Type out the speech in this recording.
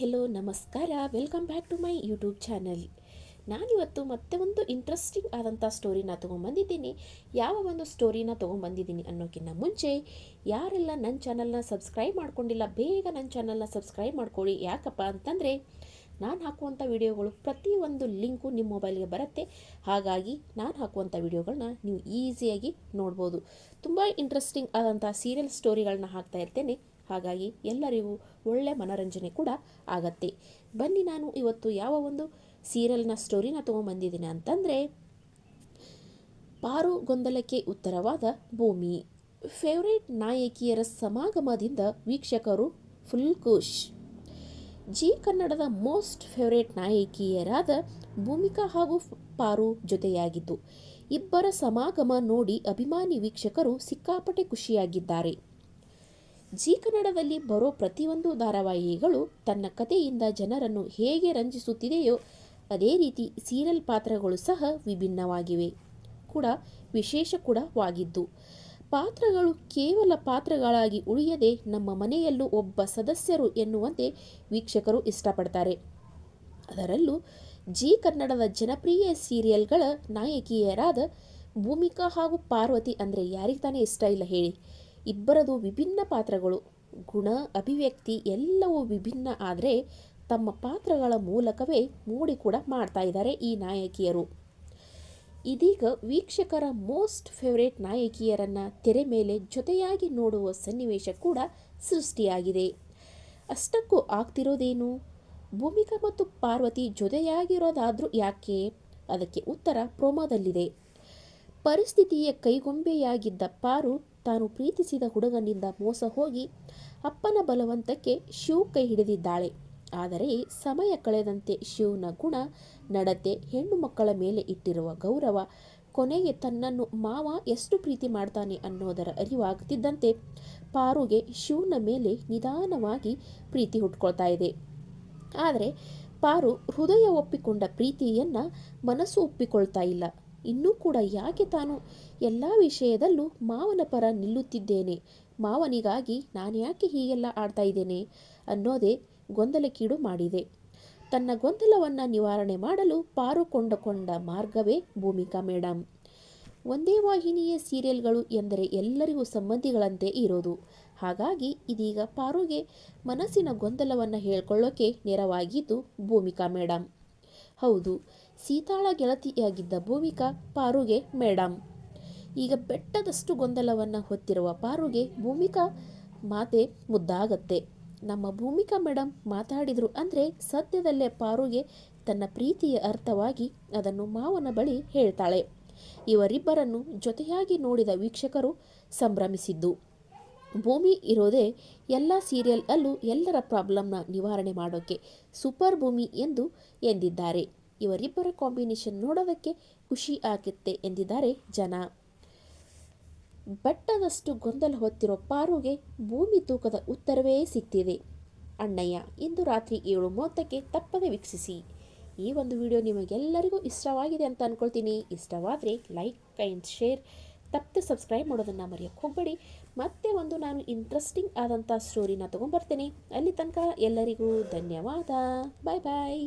Hello, ನಮಸ್ಕಾರ. Welcome back to my YouTube channel ನಾನಿವತ್ತು ಮತ್ತೆ ಒಂದು ಇಂಟ್ರೆಸ್ಟಿಂಗ್ ಆದಂಥ ಸ್ಟೋರಿನ ತೊಗೊಂಬಂದಿದ್ದೀನಿ. ಯಾವ ಒಂದು ಸ್ಟೋರಿನ ತೊಗೊಂಬಂದಿದ್ದೀನಿ ಅನ್ನೋಕ್ಕಿಂತ ಮುಂಚೆ, ಯಾರೆಲ್ಲ ನನ್ನ ಚಾನಲ್ನ ಸಬ್ಸ್ಕ್ರೈಬ್ ಮಾಡ್ಕೊಂಡಿಲ್ಲ, ಬೇಗ ನನ್ನ ಚಾನಲ್ನ ಸಬ್ಸ್ಕ್ರೈಬ್ ಮಾಡ್ಕೊಳ್ಳಿ. ಯಾಕಪ್ಪ ಅಂತಂದರೆ, ನಾನು ಹಾಕುವಂಥ ವಿಡಿಯೋಗಳು ಪ್ರತಿಯೊಂದು ಲಿಂಕು ನಿಮ್ಮ ಮೊಬೈಲ್ಗೆ ಬರುತ್ತೆ. ಹಾಗಾಗಿ, ನಾನು ಹಾಕುವಂಥ ವಿಡಿಯೋಗಳನ್ನ ನೀವು ಈಸಿಯಾಗಿ ನೋಡ್ಬೋದು. ತುಂಬ ಇಂಟ್ರೆಸ್ಟಿಂಗ್ ಆದಂಥ ಸೀರಿಯಲ್ ಸ್ಟೋರಿಗಳನ್ನ ಹಾಕ್ತಾ ಇರ್ತೇನೆ. ಹಾಗಾಗಿ ಎಲ್ಲರಿಗೂ ಒಳ್ಳೆ ಮನೋರಂಜನೆ ಕೂಡ ಆಗತ್ತೆ. ಬನ್ನಿ ನಾನು ಇವತ್ತು ಯಾವ ಒಂದು ಸೀರಿಯಲ್ನ ಸ್ಟೋರಿನ ತೊಗೊಂಬಂದಿದ್ದೀನಿ ಅಂತಂದರೆ, ಪಾರು ಗೊಂದಲಕ್ಕೆ ಉತ್ತರವಾದ ಭೂಮಿ. ಫೇವ್ರೇಟ್ ನಾಯಕಿಯರ ಸಮಾಗಮದಿಂದ ವೀಕ್ಷಕರು ಫುಲ್ ಖುಷ್. ಜಿ ಕನ್ನಡದ ಮೋಸ್ಟ್ ಫೇವ್ರೇಟ್ ನಾಯಕಿಯರಾದ ಭೂಮಿಕಾ ಹಾಗೂ ಪಾರು ಜೊತೆಯಾಗಿದ್ದು, ಇಬ್ಬರ ಸಮಾಗಮ ನೋಡಿ ಅಭಿಮಾನಿ ವೀಕ್ಷಕರು ಸಿಕ್ಕಾಪಟ್ಟೆ ಖುಷಿಯಾಗಿದ್ದಾರೆ. ಜಿ ಕನ್ನಡದಲ್ಲಿ ಬರೋ ಪ್ರತಿಯೊಂದು ಧಾರಾವಾಹಿಗಳು ತನ್ನ ಕಥೆಯಿಂದ ಜನರನ್ನು ಹೇಗೆ ರಂಜಿಸುತ್ತಿದೆಯೋ ಅದೇ ರೀತಿ ಸೀರಿಯಲ್ ಪಾತ್ರಗಳು ಸಹ ವಿಭಿನ್ನವಾಗಿವೆ. ಕೂಡ ವಿಶೇಷ ಕೂಡವಾಗಿದ್ದು ಪಾತ್ರಗಳು ಕೇವಲ ಪಾತ್ರಗಳಾಗಿ ಉಳಿಯದೆ ನಮ್ಮ ಮನೆಯಲ್ಲೂ ಒಬ್ಬ ಸದಸ್ಯರು ಎನ್ನುವಂತೆ ವೀಕ್ಷಕರು ಇಷ್ಟಪಡ್ತಾರೆ. ಅದರಲ್ಲೂ ಜಿ ಕನ್ನಡದ ಜನಪ್ರಿಯ ಸೀರಿಯಲ್ಗಳ ನಾಯಕಿಯರಾದ ಭೂಮಿಕಾ ಹಾಗೂ ಪಾರ್ವತಿ ಅಂದರೆ ಯಾರಿಗೆ ತಾನೇ ಇಷ್ಟ ಇಲ್ಲ ಹೇಳಿ. ಇಬ್ಬರದು ವಿಭಿನ್ನ ಪಾತ್ರಗಳು. ಗುಣ, ಅಭಿವ್ಯಕ್ತಿ ಎಲ್ಲವೂ ವಿಭಿನ್ನ ಆದರೆ ತಮ್ಮ ಪಾತ್ರಗಳ ಮೂಲಕವೇ ಮೂಡಿ ಕೂಡ ಮಾಡ್ತಾ ಇದ್ದಾರೆ ಈ ನಾಯಕಿಯರು. ಇದೀಗ ವೀಕ್ಷಕರ ಮೋಸ್ಟ್ ಫೇವ್ರೇಟ್ ನಾಯಕಿಯರನ್ನು ತೆರೆ ಮೇಲೆ ಜೊತೆಯಾಗಿ ನೋಡುವ ಸನ್ನಿವೇಶ ಕೂಡ ಸೃಷ್ಟಿಯಾಗಿದೆ. ಅಷ್ಟಕ್ಕೂ ಆಗ್ತಿರೋದೇನು? ಭೂಮಿಕಾ ಮತ್ತು ಪಾರ್ವತಿ ಜೊತೆಯಾಗಿರೋದಾದರೂ ಯಾಕೆ? ಅದಕ್ಕೆ ಉತ್ತರ ಪ್ರೋಮೋದಲ್ಲಿದೆ. ಪರಿಸ್ಥಿತಿಯ ಕೈಗೊಂಬೆಯಾಗಿದ್ದ ಪಾರು ತಾನು ಪ್ರೀತಿಸಿದ ಹುಡುಗನಿಂದ ಮೋಸ ಹೋಗಿ ಅಪ್ಪನ ಬಲವಂತಕ್ಕೆ ಶಿವ್ ಕೈ ಹಿಡಿದಿದ್ದಾಳೆ. ಆದರೆ ಸಮಯ ಕಳೆದಂತೆ ಶಿವನ ಗುಣ, ನಡತೆ, ಹೆಣ್ಣು ಮಕ್ಕಳ ಮೇಲೆ ಇಟ್ಟಿರುವ ಗೌರವ, ಕೊನೆಗೆ ತನ್ನನ್ನು ಮಾವ ಎಷ್ಟು ಪ್ರೀತಿ ಮಾಡ್ತಾನೆ ಅನ್ನೋದರ ಅರಿವಾಗುತ್ತಿದ್ದಂತೆ ಪಾರುಗೆ ಶಿವನ ಮೇಲೆ ನಿಧಾನವಾಗಿ ಪ್ರೀತಿ ಹುಟ್ಕೊಳ್ತಾ ಇದೆ. ಆದರೆ ಪಾರು ಹೃದಯ ಒಪ್ಪಿಕೊಂಡ ಪ್ರೀತಿಯನ್ನು ಮನಸ್ಸು ಒಪ್ಪಿಕೊಳ್ತಾ ಇಲ್ಲ. ಇನ್ನೂ ಕೂಡ ಯಾಕೆ ತಾನು ಎಲ್ಲ ವಿಷಯದಲ್ಲೂ ಮಾವನ ಪರ ನಿಲ್ಲುತ್ತಿದ್ದೇನೆ? ಮಾವನಿಗಾಗಿ ನಾನು ಯಾಕೆ ಹೀಗೆಲ್ಲ ಆಡ್ತಾ ಇದ್ದೇನೆ? ಅನ್ನೋದೇ ಗೊಂದಲಕ್ಕೀಡು ಮಾಡಿದೆ. ತನ್ನ ಗೊಂದಲವನ್ನು ನಿವಾರಣೆ ಮಾಡಲು ಪಾರು ಕೊಂಡುಕೊಂಡ ಮಾರ್ಗವೇ ಭೂಮಿಕಾ ಮೇಡಮ್ ಒಂದೇ ವಾಹಿನಿಯ ಸೀರಿಯಲ್ಗಳು ಎಂದರೆ ಎಲ್ಲರಿಗೂ ಸಂಬಂಧಿಗಳಂತೆ ಇರೋದು. ಹಾಗಾಗಿ ಇದೀಗ ಪಾರುಗೆ ಮನಸ್ಸಿನ ಗೊಂದಲವನ್ನು ಹೇಳ್ಕೊಳ್ಳೋಕೆ ನೆರವಾಗಿದ್ದು ಭೂಮಿಕಾ ಮೇಡಮ್ ಹೌದು, ಸೀತಾಳ ಗೆಳತಿಯಾಗಿದ್ದ ಭೂಮಿಕಾ ಪಾರುಗೆ ಮೇಡಮ್ ಈಗ ಬೆಟ್ಟದಷ್ಟು ಗೊಂದಲವನ್ನು ಹೊತ್ತಿರುವ ಪಾರುಗೆ ಭೂಮಿಕಾ ಮಾತೆ ಮುದ್ದಾಗತ್ತೆ. ನಮ್ಮ ಭೂಮಿಕಾ ಮೇಡಮ್ ಮಾತಾಡಿದರು ಅಂದರೆ ಸದ್ಯದಲ್ಲೇ ಪಾರುಗೆ ತನ್ನ ಪ್ರೀತಿಯ ಅರ್ಥವಾಗಿ ಅದನ್ನು ಮಾವನ ಬಳಿ ಹೇಳ್ತಾಳೆ. ಇವರಿಬ್ಬರನ್ನು ಜೊತೆಯಾಗಿ ನೋಡಿದ ವೀಕ್ಷಕರು ಸಂಭ್ರಮಿಸಿದ್ದು. ಭೂಮಿ ಇರೋದೇ ಎಲ್ಲ ಸೀರಿಯಲ್ ಅಲ್ಲೂ ಎಲ್ಲರ ಪ್ರಾಬ್ಲಮ್ನ ನಿವಾರಣೆ ಮಾಡೋಕ್ಕೆ ಸೂಪರ್ ಭೂಮಿ ಎಂದು ಎಂದಿದ್ದಾರೆ. ಇವರಿಬ್ಬರ ಕಾಂಬಿನೇಷನ್ ನೋಡೋದಕ್ಕೆ ಖುಷಿ ಆಗುತ್ತೆ ಎಂದಿದ್ದಾರೆ ಜನ. ಬಟ್ಟದಷ್ಟು ಗೊಂದಲ ಹೊತ್ತಿರೋ ಪಾರುಗೆ ಭೂಮಿ ತೂಕದ ಉತ್ತರವೇ ಸಿಗ್ತಿದೆ ಅಣ್ಣಯ್ಯ, ಇಂದು ರಾತ್ರಿ ಏಳು ಮೂವತ್ತಕ್ಕೆ ತಪ್ಪದೆ ವೀಕ್ಷಿಸಿ. ಈ ಒಂದು ವಿಡಿಯೋ ನಿಮಗೆಲ್ಲರಿಗೂ ಇಷ್ಟವಾಗಿದೆ ಅಂತ ಅಂದ್ಕೊಳ್ತೀನಿ ಇಷ್ಟವಾದರೆ ಲೈಕ್ ಕೈಂಡ್ ಶೇರ್ ತಪ್ಪದೆ ಸಬ್ಸ್ಕ್ರೈಬ್ ಮಾಡೋದನ್ನು ಮರೆಯೋಕ್ಕೆ ಹೋಗಬೇಡಿ. ಮತ್ತೆ ಒಂದು ನಾನು ಇಂಟ್ರೆಸ್ಟಿಂಗ್ ಆದಂಥ ಸ್ಟೋರಿನ ತೊಗೊಂಬರ್ತೇನೆ. ಅಲ್ಲಿ ತನಕ ಎಲ್ಲರಿಗೂ ಧನ್ಯವಾದ. ಬಾಯ್ ಬಾಯ್